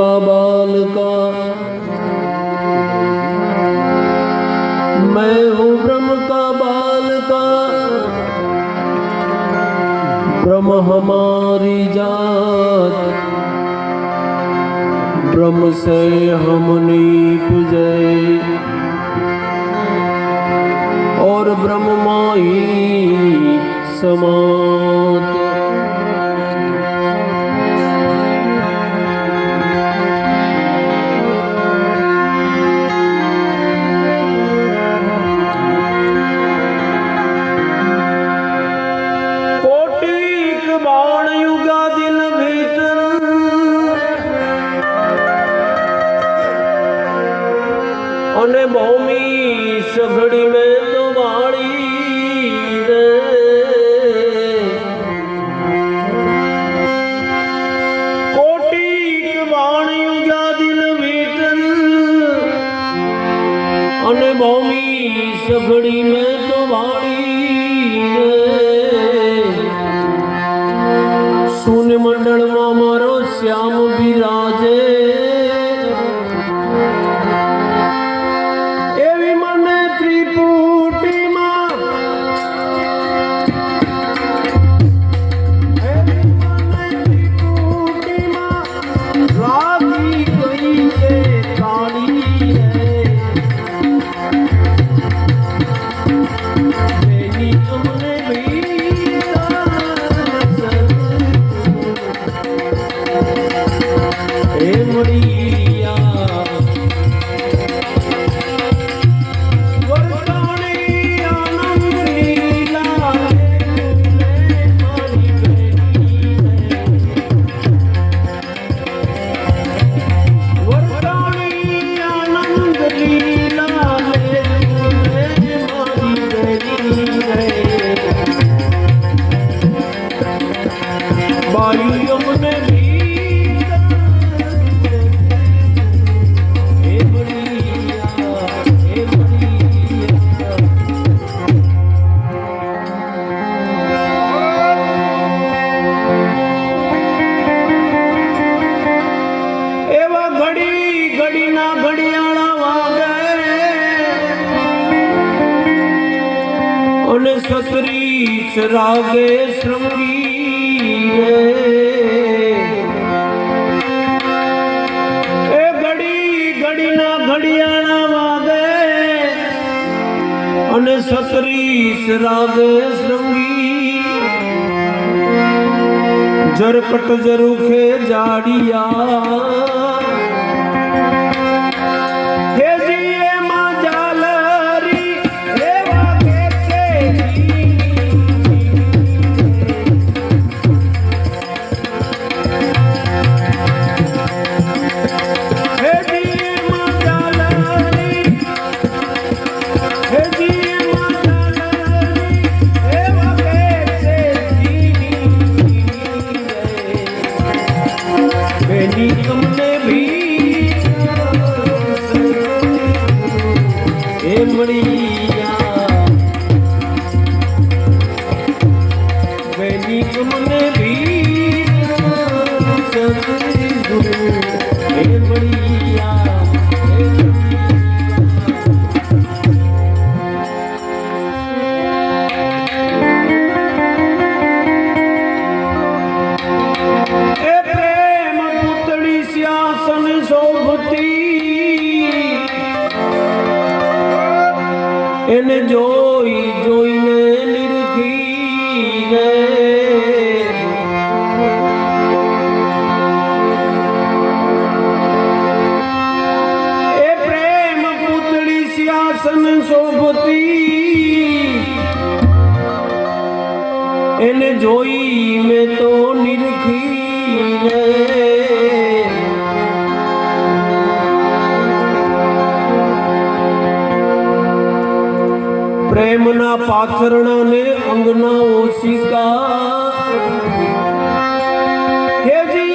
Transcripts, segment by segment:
बाल का। मैं हूँ ब्रह्म का बाल का। ब्रह्म हमारी जात। ब्रह्म से हमनी पुजय और ब्रह्म माही समात અને ભૌમી સઘડી મેં તો વાળી રે. કોટી વાણી યુગા દિલ ભીતર અને ભૌમી સઘડી મેં તો વાળી રે. શૂન્ય મંડળમાં મારો શ્યામ બિરાજે Música અને સત્રીસ રાગે શૃંગી એ ઘડી ઘડીના ઘડિયાળા વાગે અને સત્રીસ રાગે શૃંગી જરકટ જરુખે જાડિયા. એને જોઈ પાથરણા ને અંગના ઓશિકા હે જી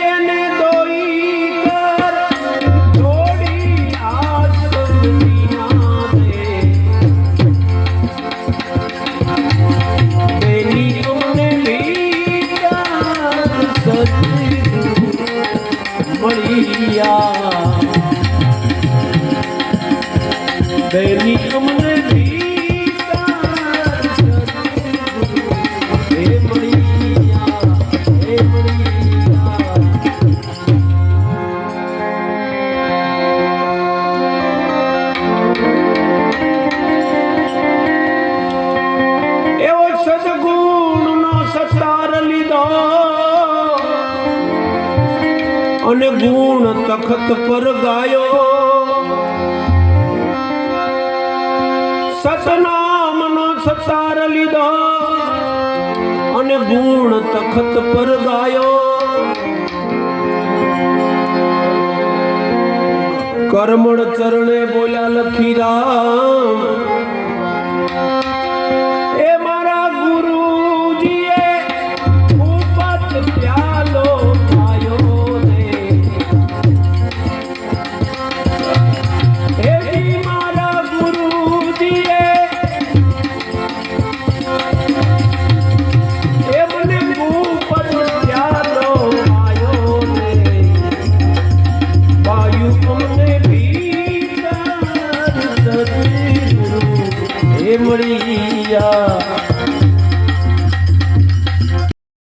અને ગુણ તખત પર ગાયો. સતનામનો સતાર લીધો અને ગુણ તખત પર ગાયો. કર્મણ ચરણે બોલ્યા લખી રામ